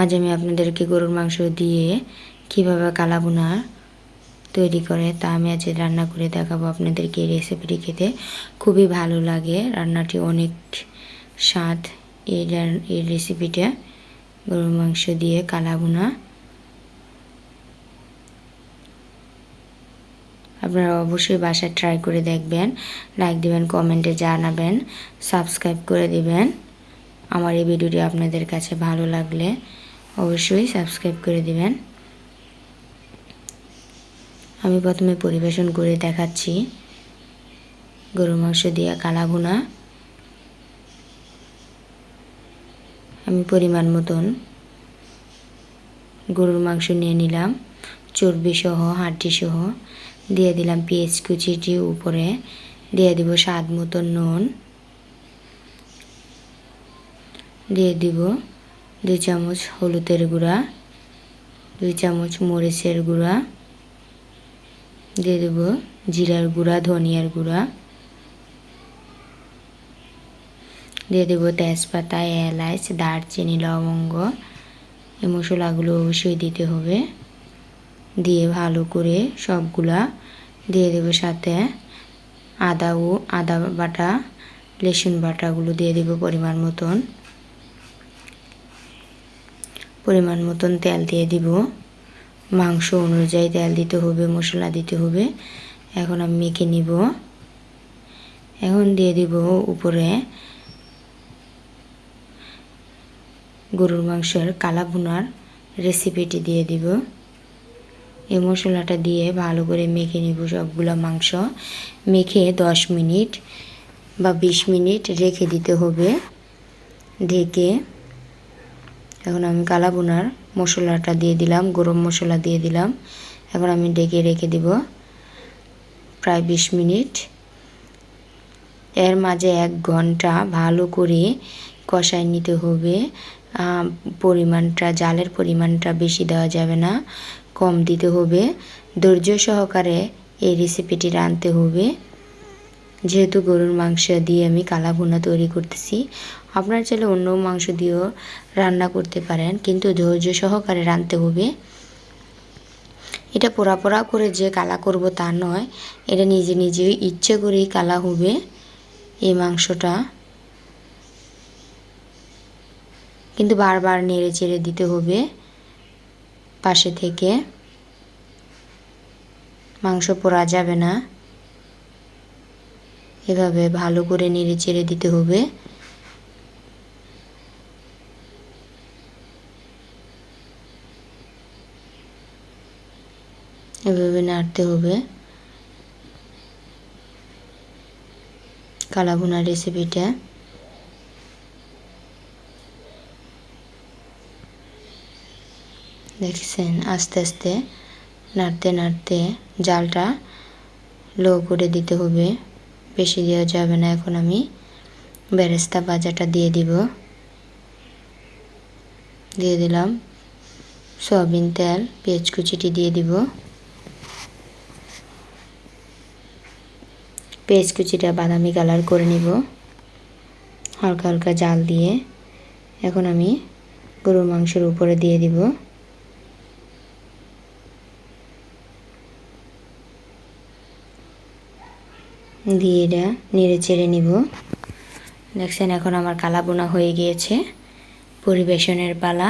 আজ আমি আপনাদেরকে গরুর মাংস দিয়ে কীভাবে কালাবুনা তৈরি করে তা আমি আজ রান্না করে দেখাবো। আপনাদেরকে এই রেসিপিটি খেতে খুবই ভালো লাগে। রান্নাটি অনেক স্বাদ। এই এই রেসিপিটা গরুর মাংস দিয়ে কালাবুনা আপনারা অবশ্যই বাসায় ট্রাই করে দেখবেন। লাইক দিবেন কমেন্টে জানাবেন। সাবস্ক্রাইব করে দিবেন। আমার এই ভিডিওটি আপনাদের কাছে ভালো লাগলে অবশ্যই সাবস্ক্রাইব করে দিবেন। আমি প্রথমে পরিবেশন করে দেখাচ্ছি। গরুর মাংস দিয়ে কালাভুনা আমি পরিমাণ মতন গরুর মাংস নিয়ে নিলাম। চর্বি সহ হাড্ডি সহ। দিয়ে দিলাম পেঁয়াজ কুচিটি উপরে। দিয়ে দিব স্বাদ মতন নুন। দিয়ে দিব দুই চামচ হলুদের গুঁড়া, দুই চামচ মরিচের গুঁড়া, দিয়ে দেব জিরার গুঁড়া, ধনিয়ার গুঁড়া, দিয়ে দেব তেজপাতা, এলাচ, দারচিনি, লবঙ্গ। এই মশলাগুলো অবশ্যই দিতে হবে। দিয়ে ভালো করে সবগুলা দিয়ে দেব সাথে আদা ও আদা বাটা লেসুন বাটাগুলো দিয়ে দেব পরিমাণ মতন। পরিমাণ মতন তেল দিয়ে দিব। মাংস অনুযায়ী তেল দিতে হবে, মশলা দিতে হবে। এখন আমি মেখে নিব। এখন দিয়ে দিব উপরে গরুর মাংসের কালা ভুনার রেসিপিটি দিয়ে দিব। এই মশলাটা দিয়ে ভালো করে মেখে নিব সবগুলো মাংস। মেখে দশ মিনিট বা বিশ মিনিট রেখে দিতে হবে। ঢেকে এখন আমি কালা বোনার মশলাটা দিয়ে দিলাম, গরম মশলা দিয়ে দিলাম। এখন আমি ডেকে রেখে দিব প্রায় বিশ মিনিট। এর মাঝে এক ঘণ্টা ভালো করে কষায় নিতে হবে। পরিমাণটা, জালের পরিমাণটা বেশি দেওয়া যাবে না, কম দিতে হবে। ধৈর্য সহকারে এই রেসিপিটি রাঁধতে হবে। যেহেতু গরুর মাংস দিয়ে আমি কালা ভুনা তৈরি করতেছি আপনার চাইলে অন্য মাংস দিয়েও রান্না করতে পারেন, কিন্তু ধৈর্য সহকারে রাঁধতে হবে। এটা পোড়া পোড়া করে যে কালা করব তা নয়, এটা নিজে নিজে ইচ্ছে করেই কালা হবে এই মাংসটা। কিন্তু বারবার নেড়ে চেড়ে দিতে হবে পাশে থেকে। মাংস পোড়া যাবে না। এভাবে ভালো করে নেড়ে চেড়ে দিতে হবে। এভাবে নাড়তে হবে। কালাভুনা রেসিপিটা দেখছেন, আস্তে আস্তে নাড়তে নাড়তে জালটা লো করে দিতে হবে। বেশি দেওয়া যাবে না, এখন আমি বেরেস্তা ভাজাটা দিয়ে দিব। দিয়ে দিলাম সয়াবিন তেল, পেঁয়াজ কুচিটি দিয়ে দিব। পেঁয়াজ কুচিটা বাদামি কালার করে নিব। হালকা হালকা জাল দিয়ে এখন আমি গরুর মাংসের উপরে দিয়ে দিব। দিয়ে এটা নেড়ে চেড়ে নিব। দেখছেন এখন আমার কালা বোনা হয়ে গিয়েছে। পরিবেশনের পালা।